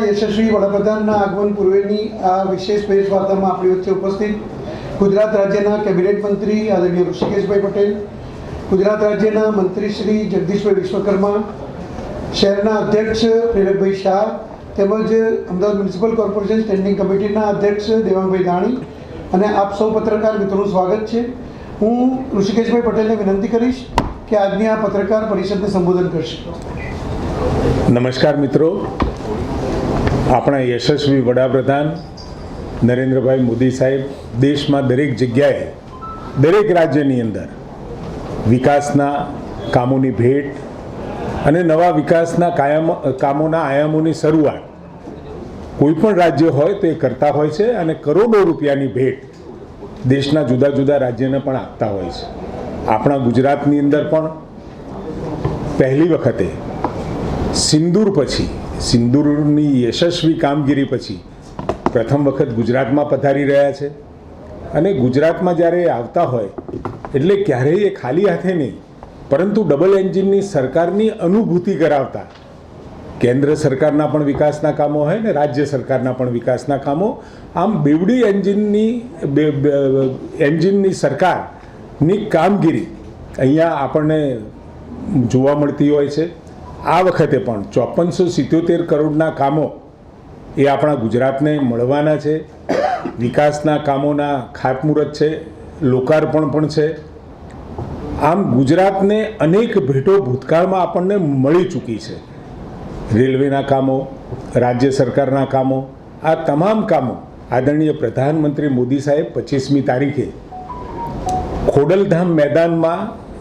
ભારતના યશસ્વી વડાપ્રધાનના આગમન પૂર્વેની આ વિશેષ પ્રેસ વાર્તામાં આપણી વચ્ચે ઉપસ્થિત ગુજરાત રાજ્યના કેબિનેટ મંત્રી આદરણીય ઋષિકેશભાઈ પટેલ, ગુજરાત રાજ્યના મંત્રી શ્રી જગદીશભાઈ વિશ્વકર્મા, શહેરના અધ્યક્ષ પ્રેરકભાઈ શાહ, તેમજ અમદાવાદ મ્યુનિસિપલ કોર્પોરેશન સ્ટેન્ડિંગ કમિટીના અધ્યક્ષ દેવાંગભાઈ દાણી અને આપ સૌ પત્રકાર મિત્રોનું સ્વાગત છે. હું ઋષિકેશભાઈ પટેલને વિનંતી કરીશ કે આજની આ પત્રકાર પરિષદને સંબોધન કરશે. નમસ્કાર મિત્રો. આપણા યશસ્વી વડાપ્રધાન નરેન્દ્રભાઈ મોદી સાહેબ દેશમાં દરેક જગ્યાએ, દરેક રાજ્યની અંદર વિકાસના કામોની ભેટ અને નવા વિકાસના કાયમ, કામોના આયામોની શરૂઆત કોઈ પણ રાજ્ય હોય તો એ કરતા હોય છે અને કરોડો રૂપિયાની ભેટ દેશના જુદા જુદા રાજ્યને પણ આપતા હોય છે. આપણા ગુજરાતની અંદર પણ પહેલી વખતે સિંદૂર પછી સિંદૂરની યશસ્વી કામગીરી પછી પ્રથમ વખત ગુજરાતમાં પધારી રહ્યા છે. અને ગુજરાતમાં જ્યારે આવતા હોય, એટલે ક્યારેય એ ખાલી હાથે નહીં, પરંતુ ડબલ એન્જિનની સરકારની અનુભૂતિ કરાવતા, કેન્દ્ર સરકારના પણ વિકાસના કામો હોય ને રાજ્ય સરકારના પણ વિકાસના કામો, આમ બેવડી એન્જિનની એન્જિનની સરકારની કામગીરી અહીંયા આપણને જોવા મળતી હોય છે. આ વખતે પણ ચોપનસો સિત્યોતેર કરોડના કામો એ આપણા ગુજરાતને મળવાના છે. વિકાસના કામોના ખાતમુહૂર્ત છે. લોકાર્પણ પણ છે. આમ ગુજરાતને અનેક ભેટો ભૂતકાળમાં આપણને મળી ચૂકી છે. રેલવેના કામો, રાજ્ય સરકારના કામો, આ તમામ કામો આદરણીય પ્રધાનમંત્રી મોદી સાહેબ પચીસમી તારીખે ખોડલધામ મેદાનમાં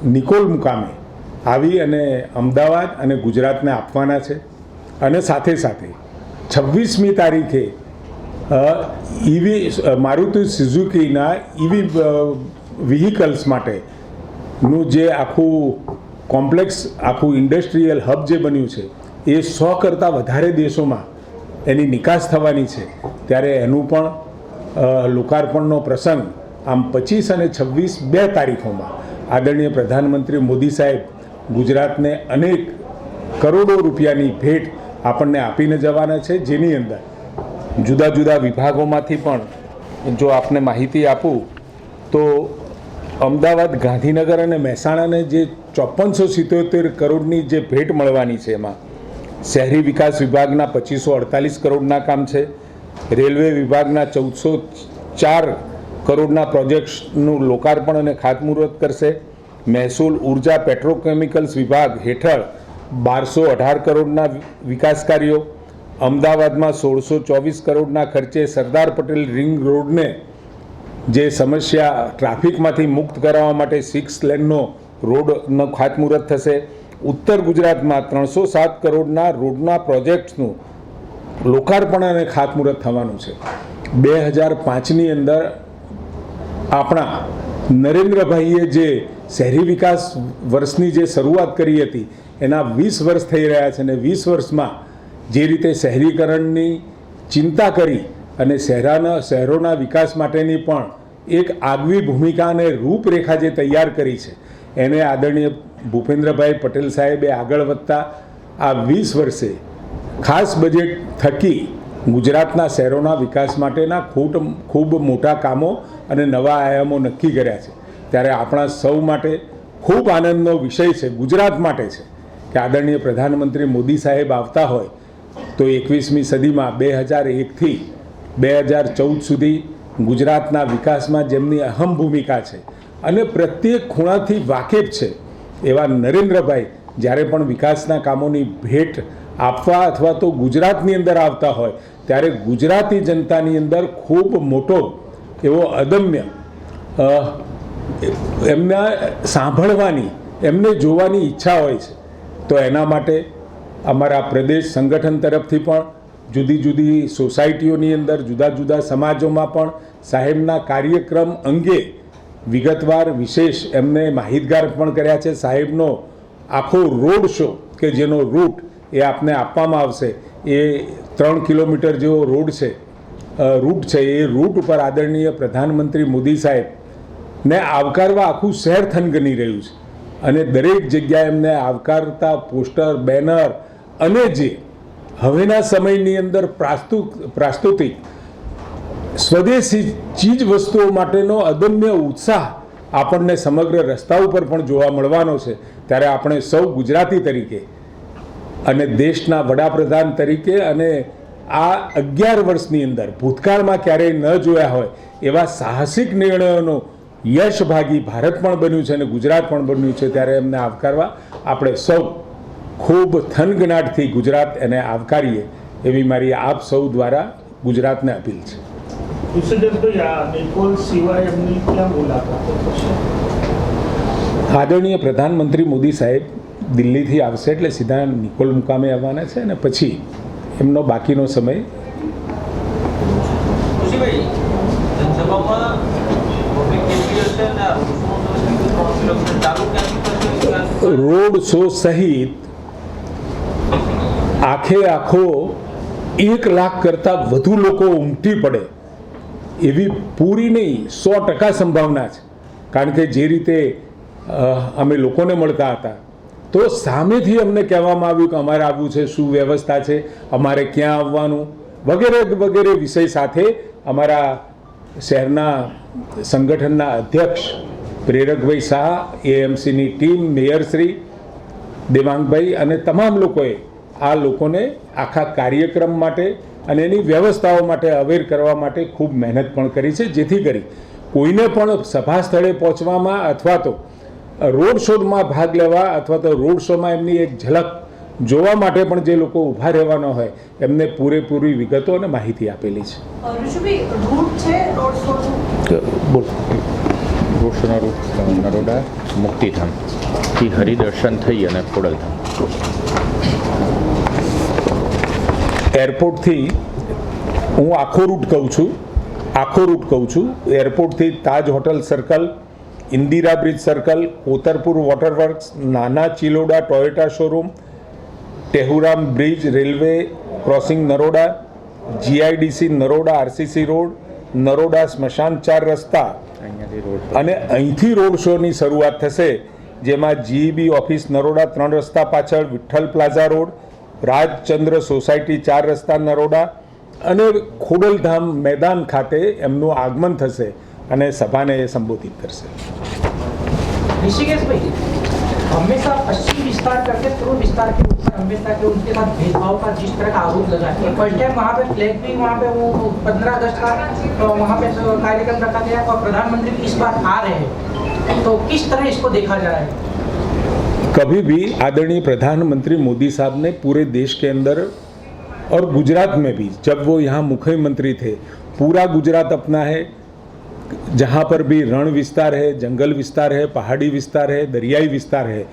નિકોલ મુકામે આવી અને અમદાવાદ અને ગુજરાતને આપવાના છે. અને સાથે સાથે છવ્વીસમી તારીખે ઈવી મારુતિ સુઝુકીના ઈવી વ્હીકલ્સ માટેનું જે આખું કોમ્પ્લેક્સ, આખું ઇન્ડસ્ટ્રીયલ હબ જે બન્યું છે, એ સો કરતાં વધારે દેશોમાં એની નિકાસ થવાની છે. ત્યારે એનું પણ લોકાર્પણનો પ્રસંગ આમ પચીસ અને છવ્વીસ બે તારીખોમાં આદરણીય પ્રધાનમંત્રી મોદી સાહેબ ગુજરાતને અનેક કરોડો રૂપિયાની ભેટ આપણને આપીને જવાના છે. જેની અંદર જુદા જુદા વિભાગોમાંથી પણ જો આપને માહિતી આપું, તો અમદાવાદ, ગાંધીનગર અને મહેસાણાને જે ચોપનસો સિત્તોતેર કરોડની જે ભેટ મળવાની છે એમાં, શહેરી વિકાસ વિભાગના પચીસો અડતાલીસ કરોડના કામ છે. રેલવે વિભાગના ચૌદસો ચાર કરોડના પ્રોજેક્ટ્સનું લોકાર્પણ અને ખાતમુહૂર્ત કરશે. મહેસૂલ ઊર્જા પેટ્રોકેમિકલ્સ વિભાગ હેઠળ બારસો અઢાર કરોડના વિકાસ કાર્યો. અમદાવાદમાં સોળસો ચોવીસ કરોડના ખર્ચે સરદાર પટેલ રિંગ રોડને જે સમસ્યા ટ્રાફિકમાંથી મુક્ત કરાવવા માટે સિક્સ લેનનો રોડનો ખાતમુહૂર્ત થશે. ઉત્તર ગુજરાતમાં ત્રણસો સાત કરોડના રોડના પ્રોજેક્ટ્સનું લોકાર્પણ અને ખાતમુહૂર્ત થવાનું છે. બે હજાર પાંચની અંદર આપણા નરેન્દ્રભાઈએ જે શહેરી વિકાસ વર્ષની જે શરૂઆત કરી હતી, એના વીસ વર્ષ થઈ રહ્યા છે અને વીસ વર્ષમાં જે રીતે શહેરીકરણની ચિંતા કરી અને શહેરાના, શહેરોના વિકાસ માટેની પણ એક આગવી ભૂમિકા અને રૂપરેખા જે તૈયાર કરી છે, એને આદરણીય ભૂપેન્દ્રભાઈ પટેલ સાહેબે આગળ વધતા આ વીસ વર્ષે ખાસ બજેટ થકી ગુજરાતના શહેરોના વિકાસ માટેના ખૂબ ખૂબ મોટા કામો અને નવા આયામો નક્કી કર્યા છે. ત્યારે આપણા સૌ માટે ખૂબ આનંદનો વિષય છે, ગુજરાત માટે છે. કે આદરણીય પ્રધાનમંત્રી મોદી સાહેબ આવતા હોય તો એકવીસમી સદીમાં બે હજાર એકથી બે હજાર ચૌદ સુધી ગુજરાતના વિકાસમાં જેમની અહમ ભૂમિકા છે અને પ્રત્યેક ખૂણાથી વાકેફ છે એવા નરેન્દ્રભાઈ જ્યારે પણ વિકાસના કામોની ભેટ આપવા અથવા તો ગુજરાતની અંદર આવતા હોય, ત્યારે ગુજરાતી જનતાની અંદર ખૂબ મોટો એવો અદમ્ય એમના સાંભળવાની, એમને જોવાની ઈચ્છા હોય છે. તો એના માટે અમારા પ્રદેશ સંગઠન તરફથી પણ જુદી જુદી સોસાયટીઓની અંદર, જુદા જુદા સમાજોમાં પણ સાહેબના કાર્યક્રમ અંગે વિગતવાર વિશેષ એમને માહિતગાર પણ કર્યા છે. સાહેબનો આખો રોડ શો કે જેનો રૂટ એ આપને આપવામાં આવશે. એ ત્રણ કિલોમીટર જેવો રોડ છે. રૂટ છે. એ રૂટ ઉપર આદરણીય પ્રધાનમંત્રી મોદી સાહેબ ને આવકારવા આખું શહેર થનગની રહ્યું છે. અને દરેક જગ્યાએ એમને આવકારતા પોસ્ટર, બેનર અને જે હવેના સમયની અંદર પ્રાસ્તુ પ્રાસ્તુતિક સ્વદેશી ચીજ વસ્તુઓ માટેનો અદમ્ય ઉત્સાહ આપણને સમગ્ર રસ્તા ઉપર પણ જોવા મળવાનો છે. ત્યારે આપણે સૌ ગુજરાતી તરીકે અને દેશના વડાપ્રધાન તરીકે અને આ અગિયાર વર્ષની અંદર ભૂતકાળમાં ક્યારેય ન જોયા હોય એવા સાહસિક નિર્ણયોનો યશભાગી ભારત પણ બન્યું છે અને ગુજરાત પણ બન્યું છે ત્યારે એમને આવકારવા આપણે સૌ ખૂબ થનગનાટથી ગુજરાત એને આવકારીએ એવી મારી આપ સૌ દ્વારા ગુજરાતને અપીલ છે. આદરણીય પ્રધાનમંત્રી મોદી સાહેબ દિલ્હીથી આવશે એટલે સીધા નિકોલ મુકામે આવવાના છે અને પછી એમનો બાકીનો સમય રોડ શો સહિત આખે આખો એક લાખ કરતાં વધુ લોકો ઉમટી પડે. એવી પૂરી નહીં સો ટકા સંભાવના છે. કારણ કે જે રીતે અમે લોકોને મળતા હતા તો સામેથી અમને કહેવામાં આવ્યું કે અમારે આવવું છે, શું વ્યવસ્થા છે, અમારે ક્યાં આવવાનું, વગેરે વગેરે વિષય સાથે અમારા શહેરના સંગઠનના અધ્યક્ષ પ્રેરકભાઈ શાહ, એએમસીની ટીમ મેયરશ્રી દેવાંગભાઈ અને તમામ લોકોએ આ લોકોને આખા કાર્યક્રમ માટે અને એની વ્યવસ્થાઓ માટે અવેર કરવા માટે ખૂબ મહેનત પણ કરી છે, જેથી કરી કોઈને પણ સભા સ્થળે પહોંચવામાં અથવા તો રોડ શોમાં ભાગ લેવા અથવા તો રોડ શોમાં એમની એક ઝલક જોવા માટે પણ જે લોકો ઊભા રહેવાના હોય એમને પૂરેપૂરી વિગતો અને માહિતી આપેલી છે. ઋષભી રૂટ છે બોલ. રોડ શોના રૂટ નરોડા મુક્તિધામથી હરિદર્શન થઈ અને ખોડલધામ. એરપોર્ટથી હું આખો રૂટ કહું છું આખો રૂટ કહું છું એરપોર્ટથી Taj hotel circle Indira bridge circle Kotarpur water works Nana Chiloda Toyota showroom Tehuram bridge railway crossing Naroda GIDC Naroda RCC road Naroda સ્મશાન ચાર રસ્તા અને અહીંથી રોડ શોની શરૂઆત થશે જેમાં જીઈબી ઓફિસ નરોડા ત્રણ રસ્તા પાછળ Vitthal plaza road Rajchandra society ચાર રસ્તા નરોડા અને ખોડલધામ મેદાન ખાતે એમનું આગમન થશે. અને સભાને એ સંબોધિત કરશે ऋषिकेश भाई हमेशा पश्चिम विस्तार करके पूर्व विस्तार के ऊपर हमेशा के उनके साथ भेदभाव का जिस तरह का आरोप लगा है फर्स्ट टाइम वहाँ पे फ्लैग भी वहाँ पे वो पंद्रह अगस्त का तो वहाँ पे जो कार्यक्रम रखा गया और प्रधानमंत्री भी इस बार आ रहे हैं तो किस तरह इसको देखा जा रहा है कभी भी आदरणीय प्रधानमंत्री मोदी साहब ने पूरे देश के अंदर और गुजरात में भी जब वो यहाँ मुख्यमंत्री थे पूरा गुजरात अपना है जहाँ पर भी रण विस्तार है, जंगल विस्तार है, पहाड़ी विस्तार है, दरियाई विस्तार है,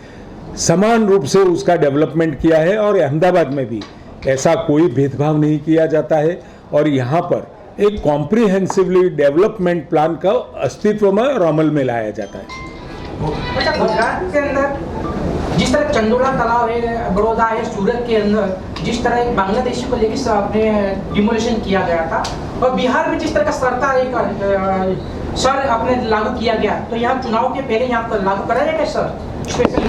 समान रूप से उसका डेवलपमेंट किया है और अहमदाबाद में भी ऐसा कोई भेदभाव नहीं किया जाता है और यहाँ पर एक कॉम्प्रिहेंसिवली डेवलपमेंट प्लान का अस्तित्व में और अमल में लाया जाता है। अच्छा गुजरात के अंदर जिस तरह चंदोला तालाब है बड़ौदा है, सूरत के अंदर जिस तरह बांग्लादेशी को लेकर डिमोलेशन किया गया था और बिहार में जिस तरह का सरकार एक सर अपने लागू किया गया तो यहाँ चुनाव के पहले यहाँ पर लागू करा जाएगा sir? Special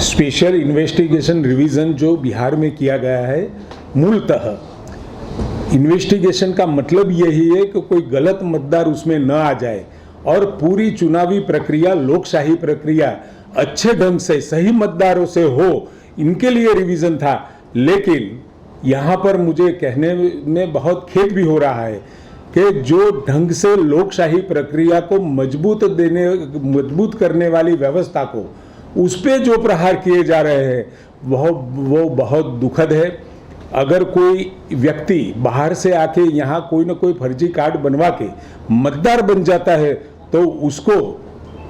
special investigation revision जो बिहार में किया गया है, मूलतः इन्वेस्टिगेशन का मतलब यही है कि कोई गलत मतदार उसमें न आ जाए और पूरी चुनावी प्रक्रिया, लोकशाही प्रक्रिया अच्छे ढंग से, सही मतदारों से हो, इनके लिए रिवीजन था। लेकिन यहाँ पर मुझे कहने में बहुत खेद भी हो रहा है कि जो ढंग से लोकशाही प्रक्रिया को मज़बूत देने, मज़बूत करने वाली व्यवस्था को उस पर जो प्रहार किए जा रहे हैं, वह, वो बहुत दुखद है। अगर कोई व्यक्ति बाहर से आके यहाँ कोई ना कोई फर्जी कार्ड बनवा के मतदार बन जाता है तो उसको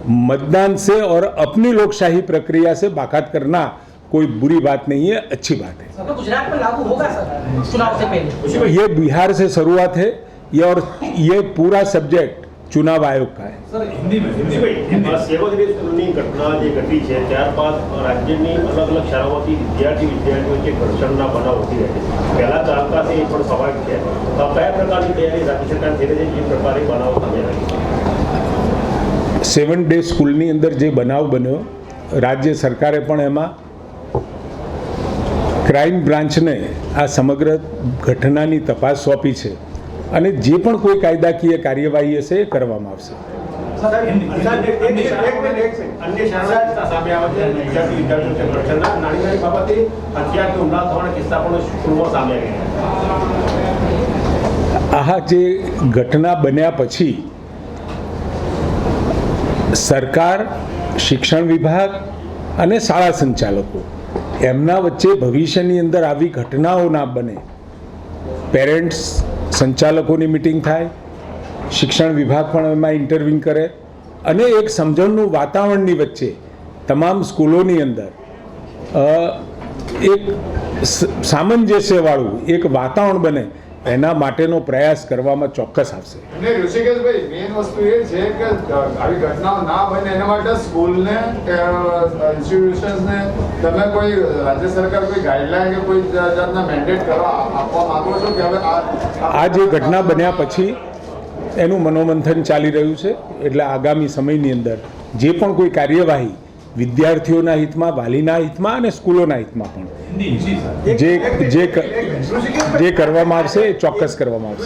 मतदान से और अपनी लोकशाही प्रक्रिया से बाकात करना कोई बुरी बात नहीं है अच्छी बात है तो गुजरात में लागू होगा सर चुनाव से पहले ये बिहार से शुरुआत है ये और ये पूरा सब्जेक्ट चुनाव आयोग का है આ સેવા દિવસની ઘટના જે ઘટી છે ત્યારબાદ રાજ્યની અલગ અલગ શાળાઓથી વિદ્યાર્થી વિદ્યાર્થીઓ વચ્ચે ઘર્ષણના બનાવ વધી રહ્યા છે પહેલા ચાલતા છે એ પણ સ્વાભાવિક છે તો આ કયા પ્રકારની તૈયારી રાજ્ય સરકાર થઈ રહી છે જે પ્રકારે બનાવ સામે આવી છે સેવન ડે સ્કૂલની અંદર જે બનાવ બન્યો રાજ્ય સરકારે પણ એમાં ક્રાઇમ બ્રાન્ચને આ સમગ્ર ઘટનાની તપાસ સોંપી છે અને જે પણ કોઈ કાયદાકીય કાર્યવાહી હશે એ કરવામાં આવશે. આ જે ઘટના બન્યા પછી સરકાર શિક્ષણ વિભાગ અને શાળા સંચાલકો એમના વચ્ચે ભવિષ્યની અંદર આવી ઘટનાઓ ના બને. પેરેન્ટ્સ સંચાલકોની મિટિંગ થાય, શિક્ષણ વિભાગ પણ એમાં ઇન્ટરવ્યૂ કરે અને એક સમજણનું વાતાવરણની વચ્ચે તમામ સ્કૂલોની અંદર એક સામંજસ્યવાળું એક વાતાવરણ બને. એના માટેનો પ્રયાસ કરવામાં ચોક્કસ આવશે. અને ઋષિકેશભાઈ મેઇન વસ્તુ એ છે કે આવી ઘટનાઓ ના બને એના માટે સ્કૂલને ઇન્સ્ટિટ્યુશન્સને તમે કોઈ રાજ્ય સરકાર કોઈ ગાઈડલાઈન કે કોઈ જાતના મેન્ડેટ કરવા આપવા માંગો છો કે હવે આ આ જે ઘટના બન્યા પછી એનું મનોમંથન ચાલી રહ્યું છે. એટલે આગામી સમયની અંદર જે પણ કોઈ કાર્યવાહી વિદ્યાર્થીઓના હિતમાં વાલીના હિતમાં અને સ્કૂલોના હિતમાં પણ. જે જે જે કરવામાં આવશે એ ચોક્કસ કરવામાં આવશે